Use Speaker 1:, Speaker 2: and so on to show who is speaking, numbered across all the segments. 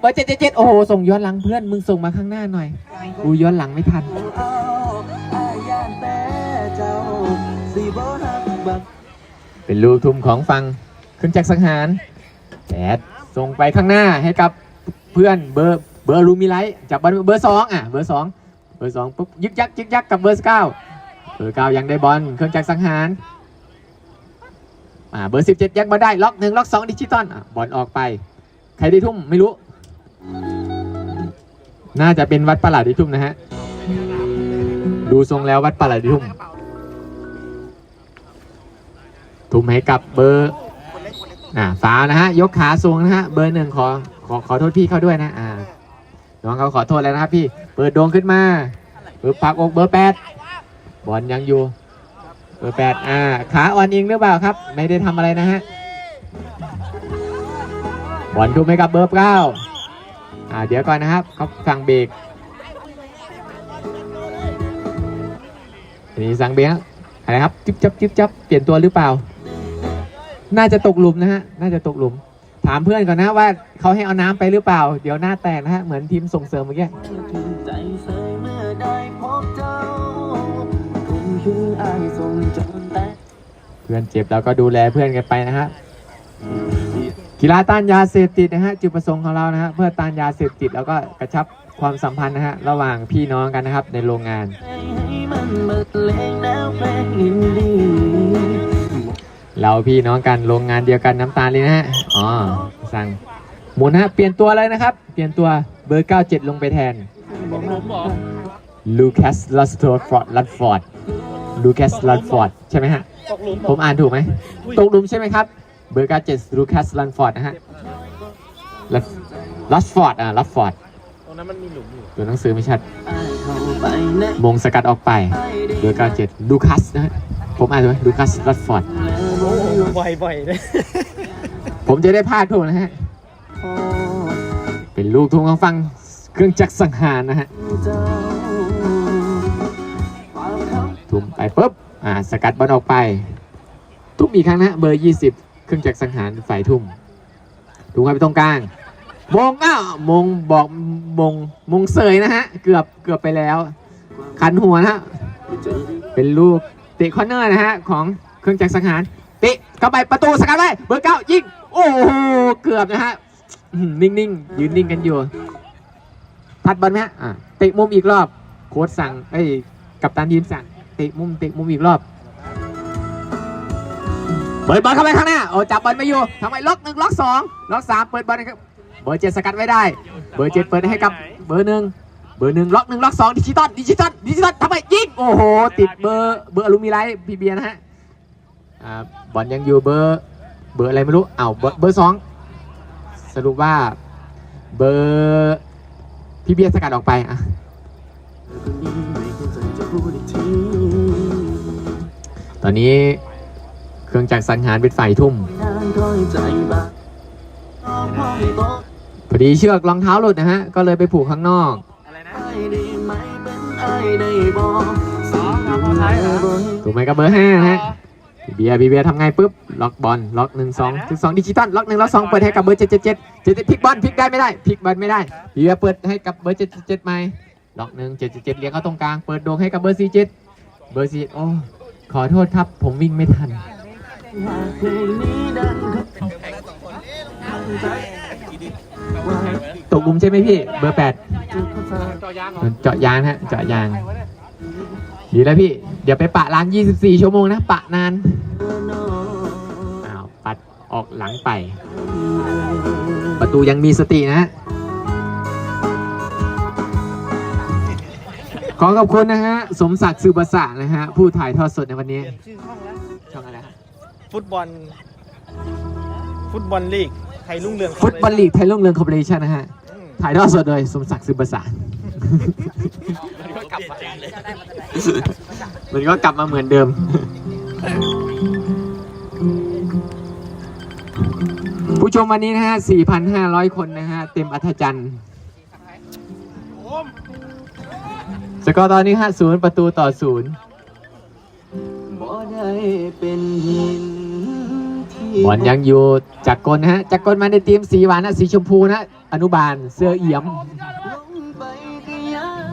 Speaker 1: เบอร์เจ็ดเจ็ดเจ็ดโอ้โห ส่งย้อนหลังเพื่อน มึงส่งมาข้างหน้าหน่อยกูย้อนหลังไม่ทัน เป็นลูกทุ่มของฟังขึ้นจากสังหารแดดส่งไปข้างหน้าให้กับเพื่อนเบอร์เบอร์ลูมิไลท์จับบอลเบอร์สองอะเบอร์สองเบอร์สองปุ๊บยึกยักยึกยักกับเบอร์เก้าเบอร์เก้ายังได้บอลเครื่องจักรสังหารอ่าเบอร์สิบเจ็ดยังมาได้ล็อกหนึ่งล็อกสองดิจิตอลอะบอลออกไป ใครได้ทุ่มไม่รู้ น่าจะเป็นวัดประหลาดที่ทุ่มนะฮะ ดูทรงแล้ววัดประหลาดที่ทุ่ม ทุ่มให้กับเบอร์อ่าฟานะฮะ ยกขาสูงนะฮะ เบอร์หนึ่งขอขอขอโทษพี่เขาด้วยนะ อ่า น้องเขาขอโทษแล้วนะครับพี่ เปิดโดงขึ้นมา เบอร์ปักอกเบอร์แปดบอลยังอยู่ เบอร์แปดอ่า ขาอ่อนเองหรือเปล่าครับ ไม่ได้ทำอะไรนะฮะ บอลทุ่มให้กับเบอร์เก้า เดี๋ยวก่อนนะครับเขาสั่งเบรกอันนี้สั่งเบรกคอะไรครับจิ๊บจับจิ๊บจับเปลี่ยนตัวหรือเปล่า น่าจะตกหลุมนะฮะน่าจะตกหลุม ถามเพื่อนก่อนนะว่าเขาให้เอาน้ำไปหรือเปล่า เดี๋ยวหน้าแตกนะฮะเหมือนทีมส่งเสริมเมื่อกี้
Speaker 2: เสยเมื่อได้พบเจ้าคุณคืออายทรงจนแต่
Speaker 1: เพื่อนเจ็บเราก็ดูแลเพื่อนกันไปนะฮะ กีฬาต้านยาเสพติดนะฮะจุดประสงค์ของเรานะฮะเพื่อต้านยาเสพติดแล้วก็กระชับความสัมพันธ์นะฮะระหว่างพี่น้องกันนะครับในโรงงาน
Speaker 2: เรา
Speaker 1: พี่น้องกันโรงงานเดียวกันน้ำตาลเลยนะฮะอ๋อสั่งหมุนฮะเปลี่ยนตัวเลยนะครับ เปลี่ยนตัวเบอร์ 97 ลงไปแทนลูคัสลัสโตฟอร์ดลัดฟอร์ดลูคัสลัดฟอร์ดใช่ไหมฮะผมอ่านถูกไหมตกหลุมใช่ไหมครับ เบอร์97ลูคัสลันฟอร์ดนะฮะลัสฟอร์ดอะลัสฟอร์ด
Speaker 3: ตรงนั้นมันมีหลุมอยู่
Speaker 1: ตัวหนังสือไม่ชัด
Speaker 2: อายเข้าไปแนะ
Speaker 1: มงสกัดออกไปเบอร์97ลูคัสนะฮะผมอ่านถูกไหมลูคัสลัดฟอร์ด
Speaker 3: บ่อยๆเลย
Speaker 1: ผมจะได้พลาดถูกนะฮะ
Speaker 2: พอ
Speaker 1: เป็นลูกทุ่งของฟังเครื่องจักรสังหารนะฮะ
Speaker 2: เจ้าความเขา
Speaker 1: ทุ่มไปปุ๊บอ่าสกัดบอลออกไป ทุ่มอีกครั้งนะฮะเบอร์ 20 เครื่องจักรสังหารฝ่ายทุ่มทุ่มไปตรงกลาง มงอ้าวมงบอกมงมงเสยนะฮะ เกือบเกือบไปแล้ว ขันหัวนะฮะ เป็นลูกเตะคอร์เนอร์นะฮะ ของเครื่องจักรสังหารเตะเข้าไปประตูสกัดไว้เบอร์เก้ายิงโอ้โหเกือบนะฮะอื้อหือนิ่งๆยืนนิ่งกันอยู่ทัดบอลไหมฮะเตะมุมอีกรอบ โค้ชสั่งไอ้กัปตันทีมสั่งเตะมุมเตะมุมอีกรอบ เปิดบอลเข้าไปข้างหน้าโอ้จับบอลไม่อยู่ทำไมล็อกหนึ่งล็อกสองล็อกสามเปิดบอลครับเบอร์เจ็ดสกัดไว้ได้ เบอร์เจ็ดเปิดให้กับเบอร์หนึ่งเบอร์หนึ่งล็อกหนึ่งล็อกสองดิจิตอลดิจิตอลดิจิตอลทำไมยิงโอ้โหติดเบอร์เบอร์อลูมิไลท์พีเบียนะฮะบอลยังอยู่เบอร์เบอร์อะไรไม่รู้อ้าวเบอร์เบอร์สองสรุปว่าเบอร์พี่เบียสกัดออกไปอะตอนนี้ เครื่องจักรสังหารเป็นฝ่ายทุ่ม พอดีเชือกรองเท้าหลุดนะฮะ ก็เลยไปผูกข้างนอก ถูกไหมกับเบอร์ห้าฮะพี่เบียร์พี่เบียร์ทำไงปุ๊บ ล็อกบอล ล็อกหนึ่งสองถึงสองดิจิตอล ล็อกหนึ่งล็อกสองเปิดให้กับเบอร์เจ็ดเจ็ดเจ็ดเจ็ดพลิกบอลพลิกได้ไม่ได้พลิกบอลไม่ได้ พี่เบียร์เปิดให้กับเบอร์เจ็ดเจ็ดไหมล็อกหนึ่งเจ็ดเจ็ดเลี้ยงเขาตรงกลาง เปิดโด่งให้กับเบอร์สี่เจ็ดเบอร์สี่โอ้ขอโทษครับ ผมวิ่งไม่ทัน
Speaker 2: เพลงนี้ดัง
Speaker 1: ตกหลุมใช่ไหมพี่ เบอร์แปด
Speaker 2: เจาะ
Speaker 1: ยางฮะเจาะยาง ดีแล้วพี่ เดี๋ยวไปปะร้าน 24 ชั่วโมงนะ ปะนานอ้าวปัดออกหลังไป ประตูยังมีสตินะขอขอบคุณนะฮะ สมศักดิ์สืบประสานะฮะ ผู้ถ่ายทอดสดในวันนี้
Speaker 3: ฟุตบอล ฟุตบอลลีกไทยรุ่งเรือง
Speaker 1: ฟุตบอลลีกไทยรุ่งเรืองคอร์ปอเรชั่นนะฮะ
Speaker 3: อืม
Speaker 1: ถ่ายทอดสดโดยสมศักดิ์สืบประสา
Speaker 3: มันก็กลับมาเลย
Speaker 1: มันก็กลับมาเหมือนเดิม ผู้ชมวันนี้นะฮะ 4,500 คนนะฮะ เต็มอัธจันทร์สกอร์ตอนนี้ฮะศูนย์ประตูต่อศูนย์
Speaker 2: บ่ได้เป็นหินที่
Speaker 1: บอลยังอยู่จากกลนะฮะจากกลมาในทีมสีหวานนะสีชมพูนะอนุบาลเสื้อเอี่ยม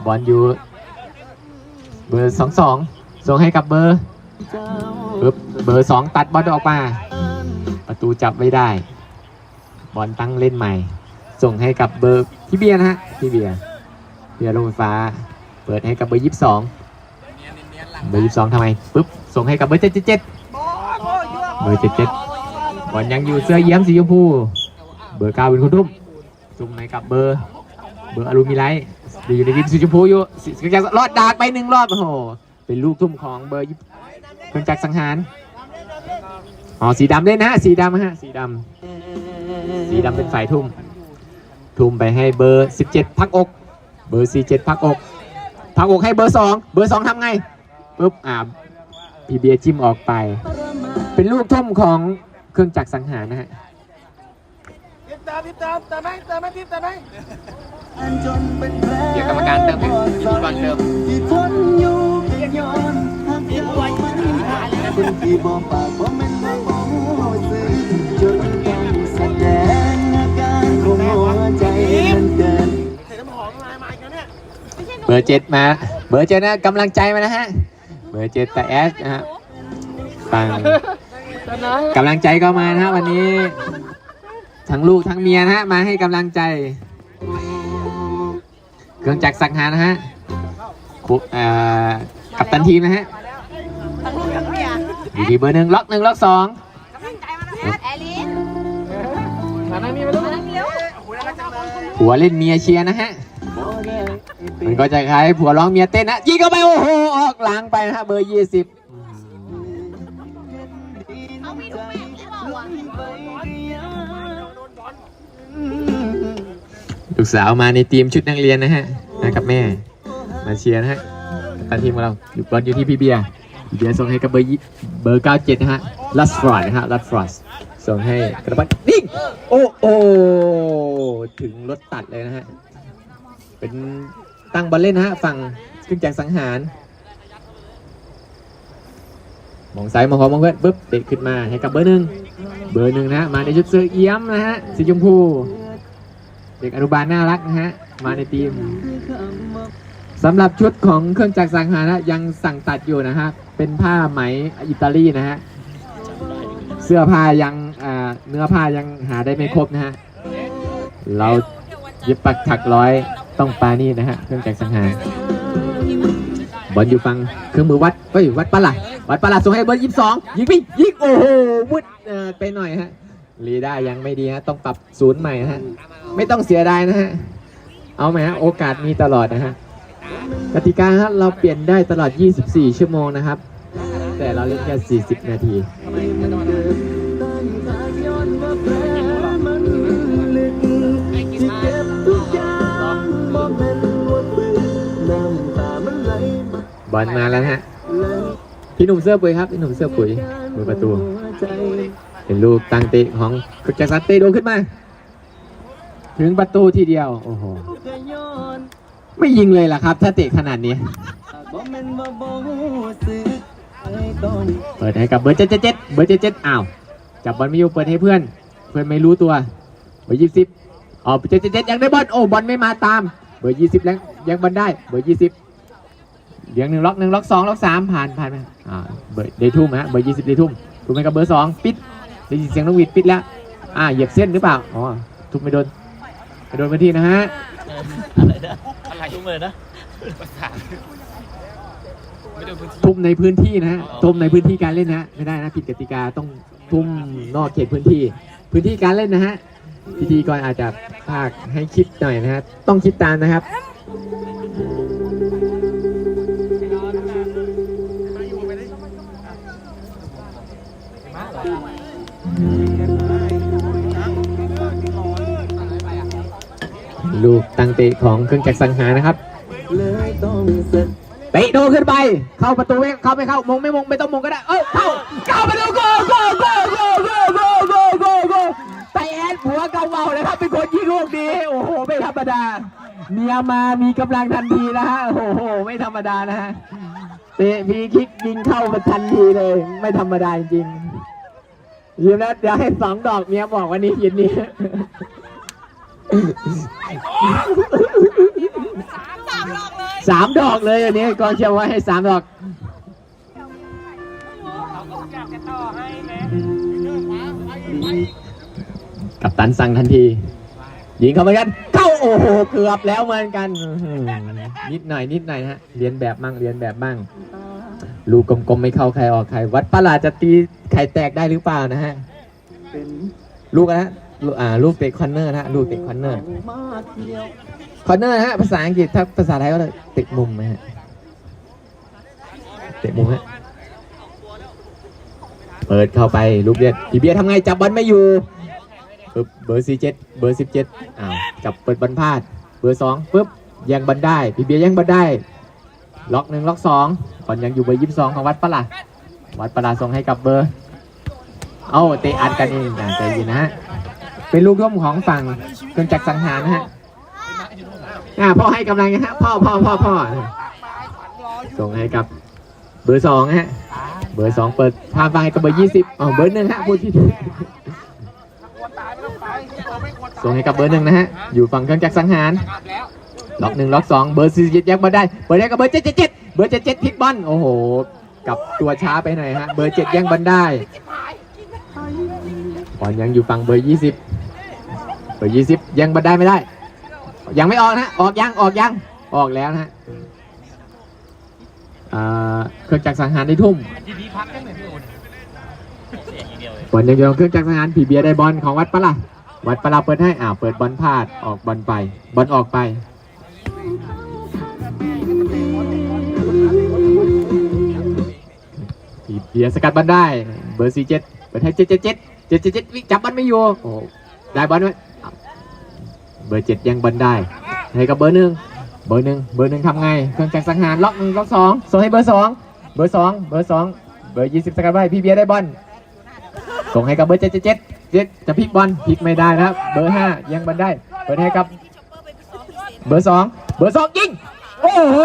Speaker 1: บอลอยู่ เบอร์สองสองส่งให้กับเบอร์ปึ๊บเบอร์สองตัดบอลออกมา ประตูจับไม่ได้ บอลตั้งเล่นใหม่ ส่งให้กับเบอร์พี่เบียร์นะฮะพี่เบียร์เบียร์ลงไฟฟ้า เปิดให้กับเบอร์ยี่สิบสองเบอร์ยี่สิบสองทำไมปึ๊บส่งให้กับเบอร์เจ็ดเจ็ดเจ็ดเบอร์เจ็ดเจ็ด อลยังอยู่เสื้อเยี่ยมสีชมพู เบอร์เก้าเป็นคนทุ่มส่งให้กับเบอร์ เบอร์อลูมิไลท์อยู่ในทีมสีชมพูอยู่สีเครื่องจักรรอดดากไปหนึ่งรอบโอ้โห เป็นลูกทุ่มของเบอร์ยี่เครื่องจักรสังหาร อ๋อสีดำด้วยนะสีดำฮะสีดำสีดำเป็นฝ่ายทุ่ม ทุ่มไปให้เบอร์ 17 พักอก เบอร์ 47 พักอก พักอกให้เบอร์ 2 เบอร์ 2ทำไงปุ๊บอ่าพีเบียจิ้มออกไป เป็นลูกทุ่มของ เครื่องจักรสังหารนะฮะ
Speaker 3: ทิปเติมทิปเติมเติมไหมเติมไหมทิปเติมไหม
Speaker 1: เดี๋ยวกรรมการเติมให้พิธีกรเติม
Speaker 2: ที่ทนอยู่เป็นย้อนหักเจ้ามันคนที่บอกปากว่ามันไม่โอ้ซึ้งจนต้องแสดงอาการของหัวใจมันเกิน
Speaker 3: ใส่น้ำหอมลายมาอีกแล้วเนี่ย
Speaker 1: เบอร์7มา เบอร์7นะกำลังใจมานะฮะ เบอร์7แต่แอสนะฮะฟัง กำลังใจก็มานะฮะวันนี้ ทั้งลูกทั้งเมียนะฮะมาให้กำลังใจ เครื่องจักรสังหารนะฮะคุเอ่อกับตันทีมนะฮะอยู่ที่เบอร์หนึ่งล็อกหนึ่งล็อกสอง
Speaker 4: แอลิน
Speaker 3: มานั่งนี่มาลูก
Speaker 4: นั่งเร็ว
Speaker 1: ผัวเล่นเมียเชียร์นะฮะ มันก็จะคล้ายผัวร้องเมียเต้นนะยิงเข้าไปโอ้โหออกหลังไปนะฮะเบอร์ยี่สิบ
Speaker 4: ลู
Speaker 1: กสาวมาในทีมชุดนักเรียนนะฮะมากับแม่ มาเชียร์นะฮะกัปตันทีมของเราอยู่บอลอยู่ที่พี่เบียร์เบียร์ส่งให้กับเบอร์เบอร์เก้าเจ็ดนะฮะลัสฟรอดนะฮะลัสฟรอดส่งให้กระปัดนิ่งโอ้โอถึงรถตัดเลยนะฮะ เป็นตั้งบอลเล่นนะฮะ ฝั่งขึ้นจากสังหาร มองซ้ายมองขวามองเพื่อนปุ๊บเตะขึ้นมาให้กับเบอร์หนึ่ง เบอร์หนึ่งนะฮะมาในชุดเสื้อเอี้ยมนะฮะสีชมพู เด็กอนุบาลน่ารักนะฮะมาในทีมสำหรับชุดของเครื่องจักรสังหารนะยังสั่งตัดอยู่นะฮะเป็นผ้าไหมอิตาลีนะฮะเสื้อผ้ายังอ่าเนื้อผ้ายังหาได้ไม่ครบนะฮะเราเย็บปักถักร้อยต้องปานี่นะฮะเครื่องจักรสังหารบอลอยู่ฟังเครื่องมือวัดเฮ้ยวัดปะล่ะ วัดประหล่ะส่งให้เบอร์ยี่สิบสองยิงไปยิงโอ้โหวุดเออไปหน่อยฮะรีได้ยังไม่ดีฮะต้องปรับศูนย์ใหม่ฮะไม่ต้องเสียดายนะฮะเอาไหมฮะโอกาสมีตลอดนะฮะกติกาฮะเราเปลี่ยนได้ตลอด 24 ชั่วโมงนะครับ แต่เราเล่นแค่40 นาทีบอลมาแล้วฮะ พี่หนุ่มเสื้อปุ๋ยครับพี่หนุ่มเสื้อปุ๋ยมือประตู เป็นลูกตังเตะของกจักรสันเตโดขึ้นมา ถึงประตูทีเดียว โอ้โห ไม่ยิงเลยล่ะครับ ถ้าเตะขนาดนี้ เปิดให้กับเบอร์เจ็ดเจ็ดเจ็ดเบอร์เจ็ดเจ็ดอ้าว จับบอลไม่อยู่เปิดให้เพื่อน เพื่อนไม่รู้ตัว เบอร์ยี่สิบอ๋อเจ็ดเจ็ดเจ็ดยังได้บอล โอ้บอลไม่มาตาม เบอร์ยี่สิบยังยังบอลได้ เบอร์ยี่สิบ เลี้ยงหนึ่งล็อกหนึ่งล็อกสองล็อกสามผ่านผ่านไปอ่าเบอร์เดทุ่มฮะเบอร์ยี่สิบเดทุ่มถูกไหมกับเบอร์สองปิดได้ยินเสียงนกหวีดปิดแล้วอ่าเหยียบเส้นหรือเปล่าอ๋อทุกไม่โดนไม่โดนพื้นที่นะฮะ
Speaker 3: อะไรทุกเลยนะภาษาไม่โดนพื้นที่
Speaker 1: ทุ่มในพื้นที่นะฮะทุ่มในพื้นที่การเล่นนะฮะไม่ได้นะผิดกติกาต้องทุ่มนอกเขตพื้นที่ พื้นที่การเล่นนะฮะพิธีกรอาจจะภาคให้คิดหน่อยนะฮะต้องคิดตามนะครับ ลูตังเตะของเครื่องจักรสังหารนะครับ
Speaker 2: เตะ
Speaker 1: โดขึ้นไป เข้าประตูไม่เข้าไม่เข้ามงไม่มงไม่ต้องมงก็ได้ เอ้ยเข้าเข้าประตูโกโกโกโกโกโกโกโกโกแต่แอดผัวเกาเมาเลยครับเป็นคนยิงลูกนี้โอ้โหไม่ธรรมดาเมียมามีกำลังทันทีนะฮะโอ้โหไม่ธรรมดานะฮะเตะพีคิกยิงเข้ามาทันทีเลย ไม่ธรรมดาจริงยิ้มแล้วเดี๋ยวให้สองดอกเมียบอกวันนี้ย็นนี้
Speaker 4: สามหลอกเลย
Speaker 1: สามดอกเลยอันนี้กองเชียร์ไว้ให้สามดอกกับตันสั่งทันที ยิงเข้าไปกัน เข้าโอ้โหเกือบแล้วเหมือนกันอื้อหือนิดหน่อยนิดหน่อยนะฮะเรียนแบบมั่งเรียนแบบมั่งลูกกลมๆไม่เข้าใครออกใคร วัดประหลาดจะตีไข่แตกได้หรือเปล่านะฮะ
Speaker 2: เป็น
Speaker 1: ลูกนะฮะ ลูกอ่าลูกเตะคอนเนอร์นะฮะลูกเตะคอนเนอร์
Speaker 2: มาเที่ยว
Speaker 1: คอนเนอร์ฮะภาษาอังกฤษถ้าภาษาไทยก็เตะมุมนะฮะเตะมุมฮะเปิดเข้าไปลูกเบียดพี่เบียร์ทำไงจับบอลไม่อยู่ปึ๊บเบอร์สี่เจ็ดเบอร์สิบเจ็ดอ้าวจับเปิดบอลพลาด เบอร์สองปึ๊บยังบอลได้พี่เบียร์ยังบอลได้ ล็อกหนึ่งล็อกสองบอลยังอยู่เบอร์ยี่สิบสองของวัดปะล่ะวัดปะล่ะส่งให้กับเบอร์ เอ้าเตะอัดกันเองอย่างใจเย็นนะฮะ เป็นลูกร่วมของฝั่งเครื่องจักรสังหารนะฮะอ่าพ่อให้กำลังนะฮะพ่อพ่อพ่อพ่อส่งให้กับเบอร์สองฮะเบอร์สองเปิดพาไปกับเบอร์ยี่สิบอ๋อเบอร์หนึ่งฮะพูดที่ส่งให้กับเบอร์หนึ่งนะฮะอยู่ฝั่งเครื่องจักรสังหารล็อกหนึ่งล็อกสองเบอร์สี่เจ็ดยังมาได้เบอร์ได้กับเบอร์เจ็ดเจ็ดเจ็ดเบอร์เจ็ดเจ็ดพิกบอลโอ้โหกับตัวช้าไปหน่อยฮะเบอร์เจ็ดยังบอลได้บอลยังอยู่ฝั่งเบอร์ยี่สิบ เบอร์ยี่สิบยังบอลได้ไม่ได้ ยังไม่ออกนะออกยังออกยังออกแล้วนะฮะเครื่องจักรสังหารได้ทุ่ม
Speaker 3: ทีนี้พักได้ไหมพี่โอนยงอย่างยวเลย
Speaker 1: บอลยังอยู่เครื่องจักรสังหารผีเบียร์ได้บอลของวัดปะล่ะวัดปะล่ะเปิดให้อ่าเปิดบอลพลาดออกบอลไปบอลออกไปผีเบียร์สกัดบอลได้ เบอร์สี่เจ็ดเปิดให้เจ็ดเจ็ดเจ็ดเจ็ดเจ็ดเจ็ดวิ่งจับบอลไม่อยู่โอ้ได้บอลไหมอ้าว เบอร์เจ็ดยังบอลได้ให้กับเบอร์หนึ่งเบอร์หนึ่งเบอร์หนึ่งทำไงเครื่องจักรสังหารล็อกหนึ่งล็อกสองส่งให้เบอร์สองเบอร์สองเบอร์สองเบอร์ยี่สิบสกัดไว้พี่เบียร์ได้บอลส่งให้กับเบอร์เจ็ดเจ็ดเจ็ดเจ็ดจะพลิกบอลพลิกไม่ได้นะครับเบอร์ห้ายังบอลได้เปิดให้กับเบอร์สองเบอร์สองยิงโอ้โห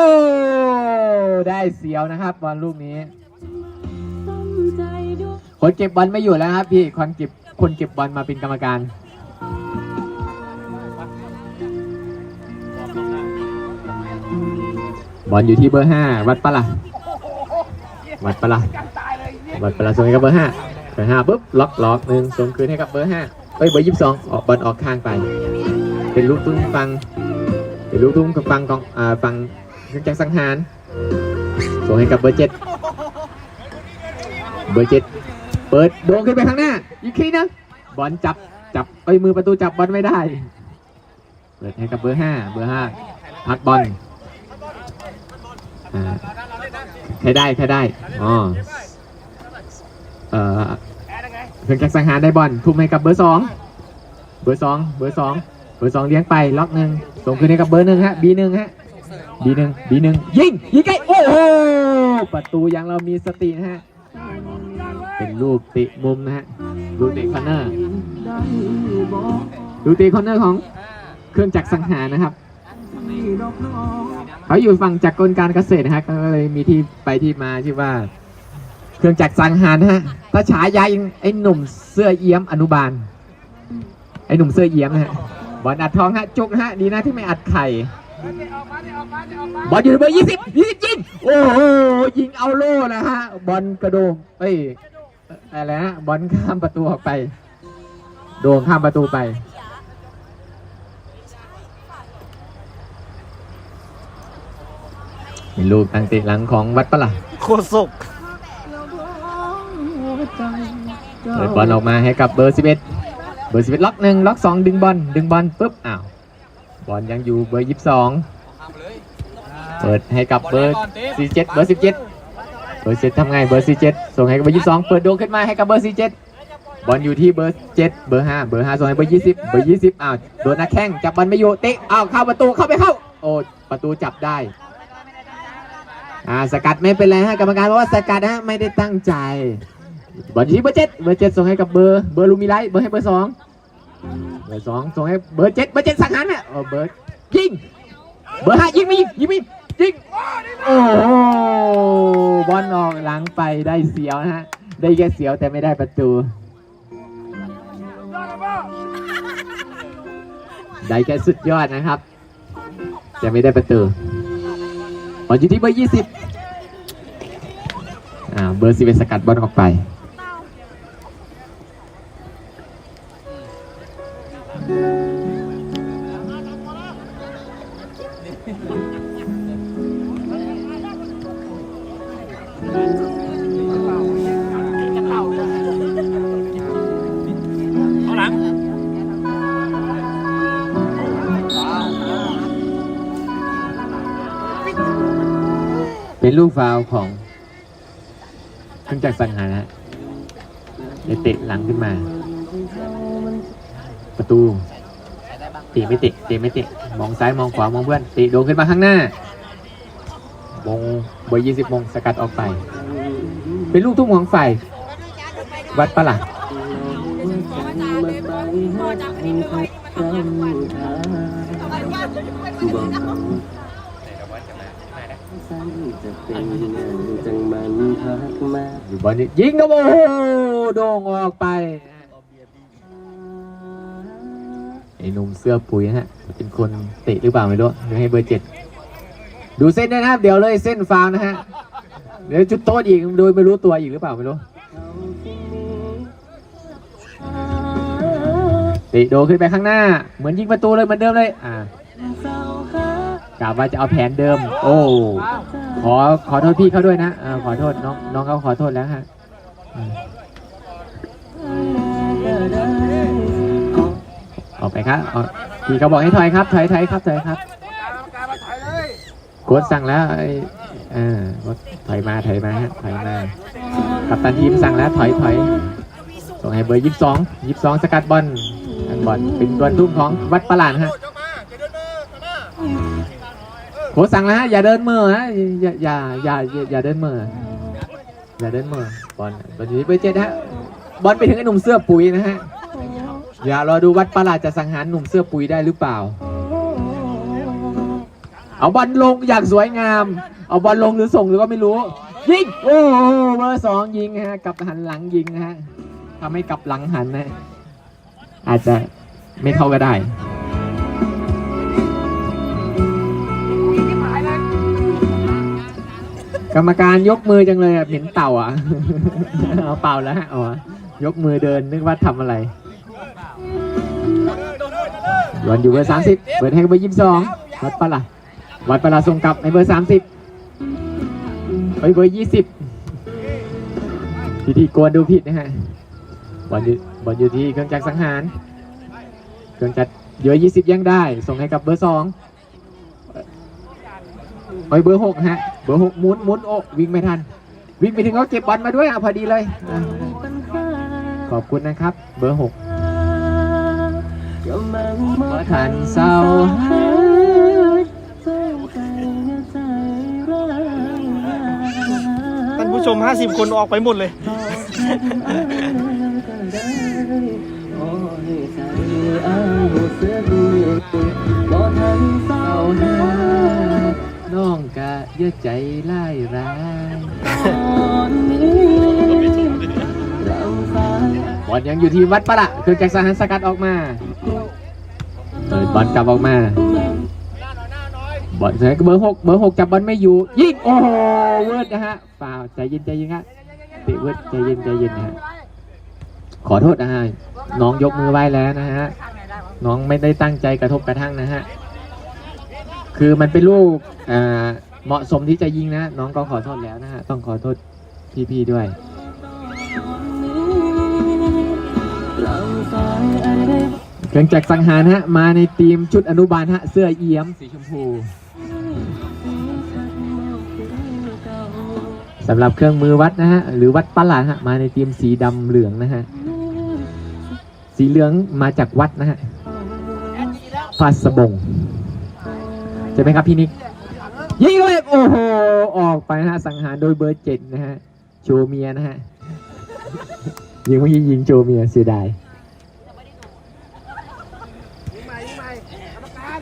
Speaker 1: ได้เสียวนะครับบอลลูกนี้ คนเก็บบอลไม่อยู่แล้วครับพี่คนเก็บคนเก็บบอลมาเป็นกรรมการ บอลอยู่ที่เบอร์ห้าวัดปะละวัดปะละวัดปะละส่งให้กับเบอร์ห้าเบอร์ห้าปุ๊บล็อกล็อกหนึ่งส่งคืนให้กับเบอร์ห้าเอ้ยเบอร์ยี่สิบสองออกบอลออกข้างไป เป็นลูกตุ้งฟังเป็นลูกตุ้งกับฟังของอ่าฟังเครื่องจักรสังหารส่งให้กับเบอร์เจ็ดเบอร์เจ็ดเปิดโด่งขึ้นไปข้างหน้าอีกทีนึงบอลจับจับเอ้ยมือประตูจับบอลไม่ได้ เปิดให้กับเบอร์ห้าเบอร์ห้าพักบอล อ่าใครได้ใครได้อ๋อเอ่อเครื่องจักรสังหารได้บอลทุ่มให้กับเบอร์สองเบอร์สองเบอร์สองเบอร์สองเลี้ยงไปล็อกหนึ่งส่งคืนให้กับเบอร์หนึ่งฮะบีหนึ่งฮะบีหนึ่งบีหนึ่งยิงยิงไกลโอ้โหประตูยังเรามีสตินะฮะเป็นลูกติมุมนะฮะลูกตะคอนเนอร์ลูกตะคอนเนอร์ของเครื่องจักรสังหารนะครับ เขาอยู่ฝั่งจักกลการเกษตรนะฮะก็เลยมีที่ไปที่มาชื่อว่า เครื่องจักรสังหารนะฮะถ้าฉายายังไอ้หนุ่มเสื้อเอี้ยมอนุบาล ไอ้หนุ่มเสื้อเอี้ยมนะฮะบอลอัดทองฮะจุกฮะดีนะที่ไม่อัดไข่บอลอยู่เบอร์ยี่สิบยี่สิบยิงโอ้โหยิงเอาโล่นะฮะบอลกระโดงเอ้ยอะไรนะบอลข้ามประตูออกไป โด่งข้ามประตูไป เป็นลูกตั้งเตะหลังของวัดปะล่ะ
Speaker 3: โคศก
Speaker 2: หัวใจเจ้า
Speaker 1: เปิดบอลออกมาให้กับเบอร์ 11 เบอร์ 11 ล็อกหนึ่งล็อกสองดึงบอลดึงบอลปุ๊บอ้าวบอลยังอยู่เบอร์ 22 เปิดให้กับเบอร์ 47 เบอร์ 17 เบอร์ 7ทำไงเบอร์ 47 ส่งให้กับเบอร์ 22 เปิดโดงขึ้นมาให้กับเบอร์ 47 บอลอยู่ที่เบอร์ 7 เบอร์ 5 เบอร์ 5ส่งให้เบอร์ 20 เบอร์ 20 อ้าวโดนนักแข้งจับบอลไม่อยู่เตะอ้าวเข้าประตูเข้าไปเข้าโอ้ประตูจับได้ อ่าสกัดไม่เป็นไรฮะกรรมการบอกว่าสกัดฮะไม่ได้ตั้งใจบอลที่เบอร์เจ็ดเบอร์เจ็ดส่งให้กับเบอร์เบอร์ลูมิไลเบอร์ให้เบอร์สองเบอร์สองส่งให้เบอร์เจ็ดเบอร์เจ็ดสังหารเนี่ยโอ้เบอร์ยิงเบอร์ห้ายิงไม่ยิงยิงไม่ยิงโอ้โหบอลออกหลังไปได้เสียวนะฮะได้แค่เสียวแต่ไม่ได้ประตู ได้แค่สุดยอดนะครับ แต่ไม่ได้ประตู บอลอยู่ที่เบอร์20อ่าเบอร์สีเวสกัดบอลออกไป
Speaker 3: เป็
Speaker 1: นลูกฟาวล์ของเครื่องจักรสังหารนะฮะได้เตะหลังขึ้นมา ประตูตีไม่เตะเตะไม่เตะมองซ้ายมองขวามองเพื่อนตีโดนขึ้นมาข้างหน้ามงเบอร์ยี่สิบมงสกัดออกไป เป็นลูกทุ่มของฝ่ายวัดปะล่ะ
Speaker 2: พ่อจำไม่ได้ทางบอก สั้นจะเป็นจังมันพักมา
Speaker 1: อยู่บอลนี้ยิงครับโอ้โหโด่งออกไปไอ้หนุ่มเสื้อปุ๋ยฮะ เป็นคนเตะหรือเปล่าไม่รู้ให้เบอร์เจ็ดดูเส้นด้วยนะครับ เดี๋ยวเลยเส้นฟาวนะฮะ เดี๋ยวจุดโทษอีกโดยไม่รู้ตัวอีกหรือเปล่าไม่รู้ตะโดขึ้นไปข้างหน้า เหมือนยิงประตูเลยเหมือนเดิมเลย อ่า กะว่าจะเอาแผนเดิม โอ้ขอขอโทษพี่เขาด้วยนะเออขอโทษน้องน้องเขาขอโทษแล้วฮะออกไปครับพี่เขาบอกให้ถอยครับถอยถอยครับถอยครับโค้ชสั่งแล้วไอ้เออโคถอยมาถอยมาฮะถอยมากัปตันทีมสั่งแล้วถอยถอยส่งให้เบอร์ยี่สิบสองยี่สิบสองสกัดบอลอันบอลเป็นดวลทุ่มของวัดประหลาดฮะ โค้ชสั่งแล้วฮะอย่าเดินเมื่อฮะอย่าอย่าอย่าอย่าเดินเมื่ออย่าเดินเมื่อบอลบอลอยู่ที่เบอร์เจ็ดฮะบอลไปถึงไอ้หนุ่มเสื้อปุ๋ยนะฮะอย่ารอดูวัดประหลาดจะสังหารหนุ่มเสื้อปุ๋ยได้หรือเปล่า เอาบอลลงอย่างสวยงาม เอาบอลลงหรือส่งหรือก็ไม่รู้ ยิงโอ้เบอร์สองยิงฮะกลับหันหลังยิงนะฮะทำให้กลับหลังหันนะอาจจะไม่เข้าก็ได้ กรรมการยกมือจังเลยอะเห็นเต่าอะเอาเปล่าแล้วฮะอ๋อยกมือเดินนึกว่าทำอะไรบอลอยู่เบอร์สามสิบเปิดให้เบอร์ยี่สิบสองวัดปะละวัดปะละส่งกลับในเบอร์สามสิบไปเบอร์ยี่สิบพิธีกรดูผิดนะฮะบอลอยู่บอลอยู่ที่เครื่องจักรสังหาร เครื่องจักรเยอะยี่สิบยังได้ ส่งให้กับเบอร์สอง ไปเบอร์หกฮะ เบอร์หกหมุนหมุนโอ้วิ่งไม่ทัน วิ่งไปถึงเขาเก็บบอลมาด้วยอะพอดีเลยอะขอบคุณนะครับ เบอร์หกบ่ทันเศร้าหา
Speaker 5: ท่านผู้ชม 50 คนออกไปหมดเลย
Speaker 1: น้องกะเยอะใจไล่ร้ายบอลยังอยู่ที่วัดปะละคือแจ็คสันหันสกัดออกมาเปิดบอลกลับออกมาบอลใช้เบอร์หกเบอร์หกจับบอลไม่อยู่ยิงโอ้โหเวิร์ดนะฮะฝ่าวใจเย็นใจเย็นฮะเตะเวิร์ดใจเย็นใจเย็นนะฮะขอโทษนะฮะน้องยกมือไหว้แล้วนะฮะน้องไม่ได้ตั้งใจกระทบกระทั่งนะฮะ คือมันเป็นลูกเหมาะสมที่จะยิงนะ น้องก็ขอโทษแล้วนะฮะ ต้องขอโทษพี่ๆด้วยเครื่องจักรสังหารฮะ มาในทีมชุดอนุบาลฮะ เสื้อเอี่ยมสีชมพูสำหรับเครื่องมือวัดนะฮะ หรือวัดประหลาดฮะ มาในทีมสีดำเหลืองนะฮะ สีเหลืองมาจากวัดนะฮะฟาสบง ช่ไหมครับพี่นิกยิงเลยโอ้โหออกไปนะฮะสังหารโดยเบอร์เจ็ดนะฮะโชเมียนะฮะยิงไม่ยิงโชเมียเสียดาย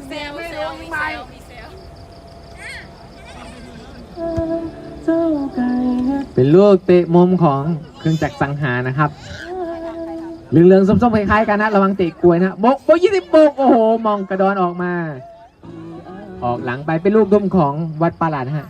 Speaker 4: เซลเซลมีเซลมีเซล
Speaker 1: เป็นลูกเตะมุมของเครื่องจักรสังหารนะครับเหลืองๆส้มๆคล้ายๆกันนะ ระวังเตะกลวยนะบกโบยี่สิบบกโอ้โห มองกระดอนออกมา ออกหลังไปเป็นลูกดุมของวัดปาหลาดฮะ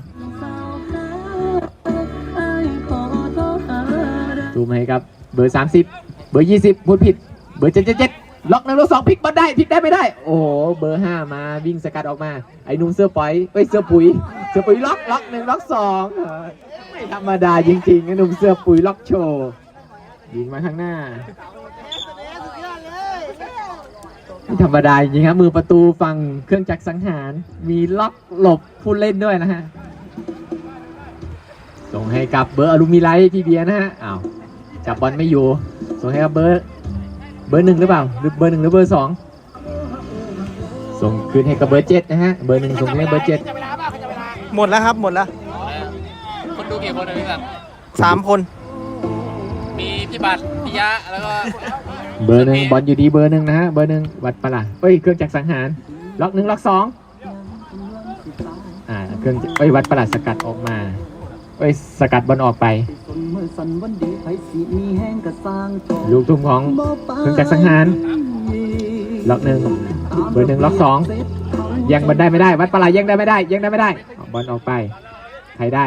Speaker 1: ดูไหมครับ เบอร์ 30 เบอร์ 20 พูดผิด เบอร์ 777 ล็อกหนึ่งล็อกสองพลิกบอลได้พลิกได้ไม่ได้ โอ้โห เบอร์ 5 มาวิ่งสกัดออกมา ไอ้นุ่มเสื้อปอยเอ้ยเสื้อปุ๋ย เสื้อปุ๋ยล็อกล็อกหนึ่งล็อกสองเออไม่ธรรมดาจริงๆไอ้นุ่มเสื้อปุ๋ยล็อกโชว์ยิงมาข้างหน้า ไม่ธรรมดาจริงครับ มือประตูฝั่งเครื่องจักรสังหาร มีล็อกหลบผู้เล่นด้วยนะฮะ ส่งให้กับเบอร์อลูมิไลท์พี่เบียร์นะฮะอ้าวจับบอลไม่อยู่ ส่งให้กับเบอร์เบอร์หนึ่งหรือเปล่า หรือเบอร์หนึ่งหรือเบอร์สองส่งคืนให้กับเบอร์เจ็ดนะฮะ เบอร์หนึ่งส่งให้เบอร์เจ็ด
Speaker 5: หมดแล้วครับหมดแล้ว
Speaker 3: คนดูกี่คนนะพี่แบบ
Speaker 5: สามคน
Speaker 3: มีพี่บัตรพี่ยะแล้วก็
Speaker 1: เบอร์หนึ่งบอลอยู่ดีเบอร์หนึ่งนะฮะเบอร์หนึ่งวัดปะล่ะเอ้ยเครื่องจักรสังหารล็อกหนึ่งล็อกสองอ่าเครื่องเอ้ยวัดประหลาสกัดออกมาเอ้ยสกัดบอลออกไป ลูกทุ่มของเครื่องจักรสังหารล็อกหนึ่งเบอร์หนึ่งล็อกสองยังบอลได้ไม่ได้วัดปลาไหลยังได้ไม่ได้ยังได้ไม่ได้เอาบอลออกไปใครได้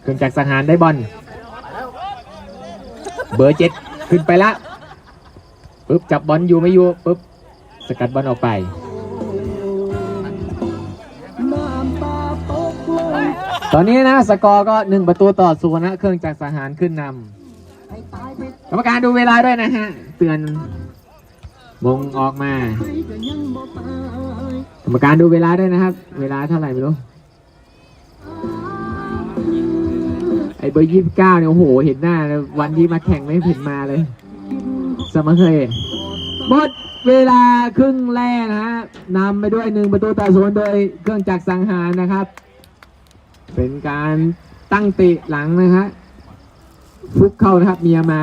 Speaker 1: เครื่องจักรสังหารได้บอลเบอร์เจ็ดขึ้นไปละ ปุ๊บจับบอลอยู่ไม่อยู่ปุ๊บสกัดบอลออกไปตอนนี้นะสกอร์ก็หนึ่งประตูต่อศูนย์นะเครื่องจักรสังหารขึ้นนำกรรมการดูเวลาด้วยนะฮะ เตือนวงออกมากรรมการดูเวลาด้วยนะครับ เวลาเท่าไหร่ไม่รู้ไอเบอร์ยี่สิบเก้าเนี่ยโอ้โห เห็นหน้า วันที่มาแข่งไม่เห็นมาเลย สมัครเคยหมดเวลาครึ่งแรกนะฮะนำไปด้วยหนึ่งประตูต่อศูนย์โดยเครื่องจักรสังหารนะครับ เป็นการตั้งเตะหลังนะฮะฟุกเข้านะครับเมียมา